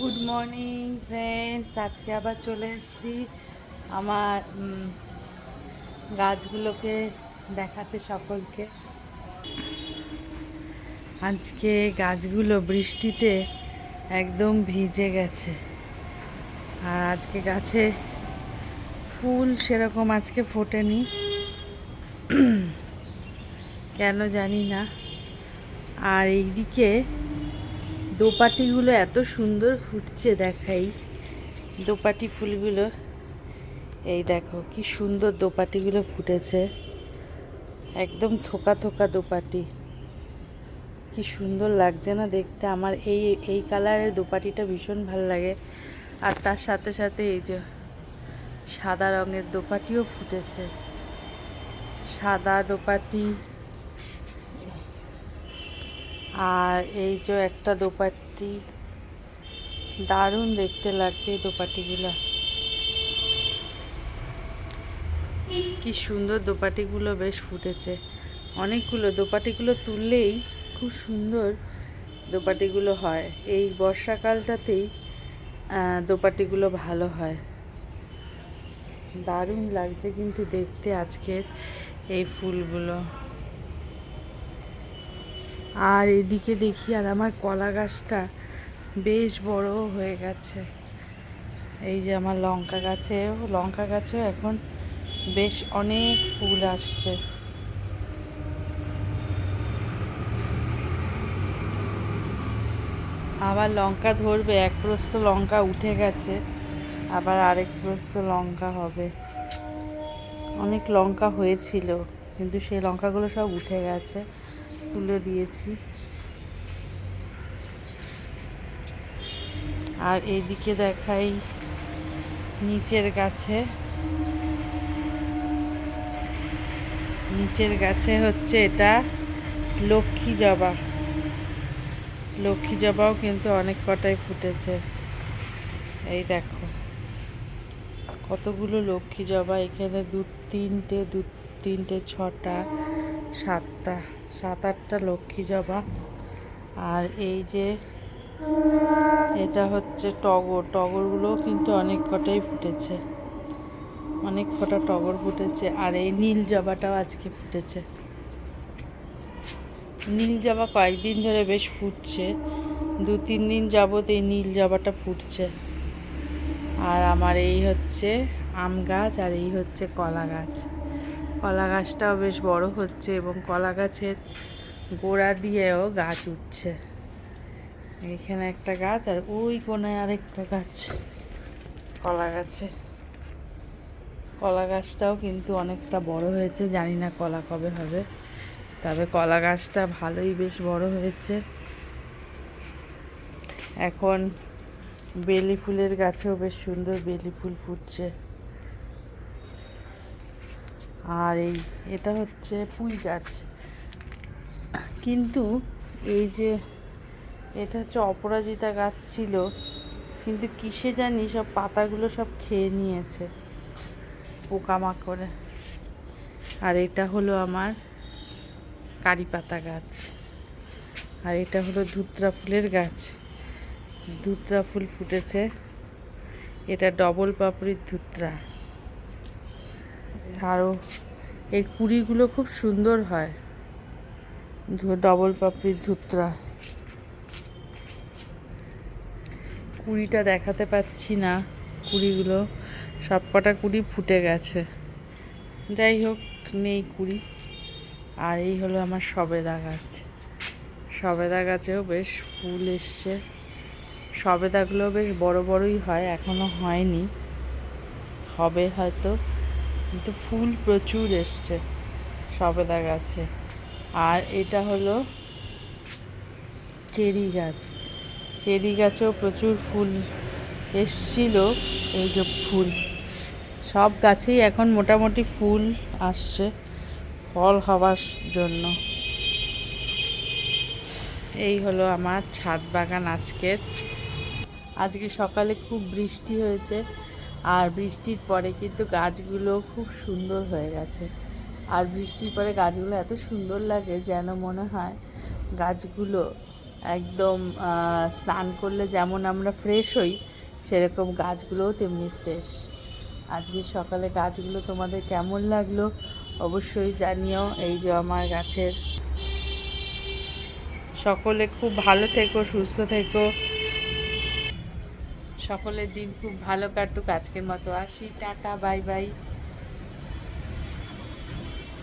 Good morning friends আজকে আবার চলে এসেছি আমার গাছগুলোকে দেখাতে সকলকে। আজকে গাছগুলো বৃষ্টিতে একদম ভিজে গেছে। আর আজকে গাছে ফুল সেরকম আজকে ফোটেনি। কেন জানি না। আর এইদিকে দোপাটিগুলো এত সুন্দর ফুটছে দেখাই। দোপাটি ফুলগুলো, এই দেখো কি সুন্দর দোপাটিগুলো ফুটেছে। একদম থোকা থোকা দোপাটি। কি সুন্দর লাগছে না দেখতে, আমার এই এই কালারের দোপাটিটা ভীষণ ভালো লাগে। আর তার সাথে সাথে এই যে সাদা রঙের দোপাটিও ফুটেছে। সাদা দোপাটি আর এই যে একটা দোপাটি দারুণ দেখতে লাগছে এই দোপাটিগুলো কি সুন্দর দোপাটিগুলো বেশ ফুটেছে। অনেকগুলো দোপাটিগুলো তুললেই খুব সুন্দর দোপাটিগুলো হয়। এই বর্ষাকালটাতেই দোপাটিগুলো ভালো হয়। দারুণ লাগছে কিন্তু দেখতে আজকের এই ফুলগুলো। আর এদিকে দেখি আর আমার কলা গাছটা বেশ বড় হয়ে গেছে। এই যে আমার লঙ্কা গাছেও লঙ্কা গাছেও এখন বেশ অনেক ফুল আসছে। আবার লঙ্কা ধরবে, এক প্রস্ত লঙ্কা উঠে গেছে, আবার আরেক প্রস্ত লঙ্কা হবে। অনেক লঙ্কা হয়েছিল, কিন্তু সেই লঙ্কাগুলো সব উঠে গেছে। তুলে দিয়েছি। আর এইদিকে দেখাই নিচের গাছে। নিচের গাছে হচ্ছে এটা লক্ষ্মী জবা। লক্ষ্মী জবাও কিন্তু অনেক কটাই ফুটেছে। এই দেখো। কতগুলো লক্ষ্মী জবা এখানে দু তিনটে দু তিনটে, ছটা সাতটা, সাত আটটা লক্ষ্মী জবা। আর এই যে এটা হচ্ছে টগর। টগরগুলোও কিন্তু অনেক কটাই ফুটেছে। অনেক কটা টগর ফুটেছে। আর এই নীল জবাটাও আজকে ফুটেছে। নীল জবা কয়েকদিন ধরে বেশ ফুটছে। দু তিন দিন যাবত এই নীল জবাটা ফুটছে। আর আমার এই হচ্ছে আম গাছ আর এই হচ্ছে কলা গাছ। কলা গাছটাও বেশ বড় হচ্ছে এবং কলা গাছের গোড়া দিয়েও গাছ উঠছে। এখানে একটা গাছ আর ওই কোনায় আরেকটা গাছ। কলা গাছে। কলা গাছটাও কিন্তু অনেকটা বড় হয়েছে, জানি না কলা কবে হবে। তবে কলা গাছটা ভালোই বেশ বড় হয়েছে। এখন বেলি ফুলের গাছেও বেশ সুন্দর বেলি ফুল ফুটছে। আর এই, এটা হচ্ছে পুঁই গাছ। কিন্তু এই যে এটা হচ্ছে অপরাজিতা গাছ ছিল, কিন্তু কিসে জানি সব পাতাগুলো সব খেয়ে নিয়েছে পোকামাকড়ে। আর এটা হলো আমার কারি পাতা গাছ। আর এটা হলো ধুত্রা ফুলের গাছ। ধুত্রা ফুল ফুটেছে। এটা ডবল পাপড়ির ধুত্রা। আরও এর কুড়িগুলো খুব সুন্দর হয়। ডবল পাপড়ির ধুত্রা। কুড়িটা দেখাতে পাচ্ছি না কুড়িগুলো। সব কটা কুড়ি ফুটে গেছে। যাই হোক, নেই কুড়ি। আর এই হলো আমার সবেদা গাছ। সবেদা গাছেও বেশ ফুল এসছে। সবেদাগুলো বেশ বড় বড়ই হয়, এখনও হয়নি। হবে হয়তো। কিন্তু ফুল প্রচুর এসছে সবেদা গাছে। আর এটা হলো চেরি গাছ। চেরি গাছেও প্রচুর ফুল এসছিল, এই যে ফুল। সব গাছেই এখন মোটামুটি ফুল আসছে ফল হওয়ার জন্য। এই হলো আমার ছাদ বাগান আজকের। আজকে সকালে খুব বৃষ্টি হয়েছে। আর বৃষ্টির পরে কিন্তু গাছগুলো খুব সুন্দর হয়ে গেছে। আর বৃষ্টির পরে গাছগুলো এত সুন্দর লাগে যেন মনে হয় গাছগুলো একদম স্নান করলে যেমন আমরা ফ্রেশ হই, সেরকম গাছগুলোও তেমনি ফ্রেশ আজকে সকালে গাছগুলো তোমাদের কেমন লাগল অবশ্যই জানিও এই যে আমার গাছের। সকলে খুব ভালো থেকো, সুস্থ থেকো। সকলের দিন খুব ভালো কাটুক আজকের মতো। আসি টাটা বাই বাই।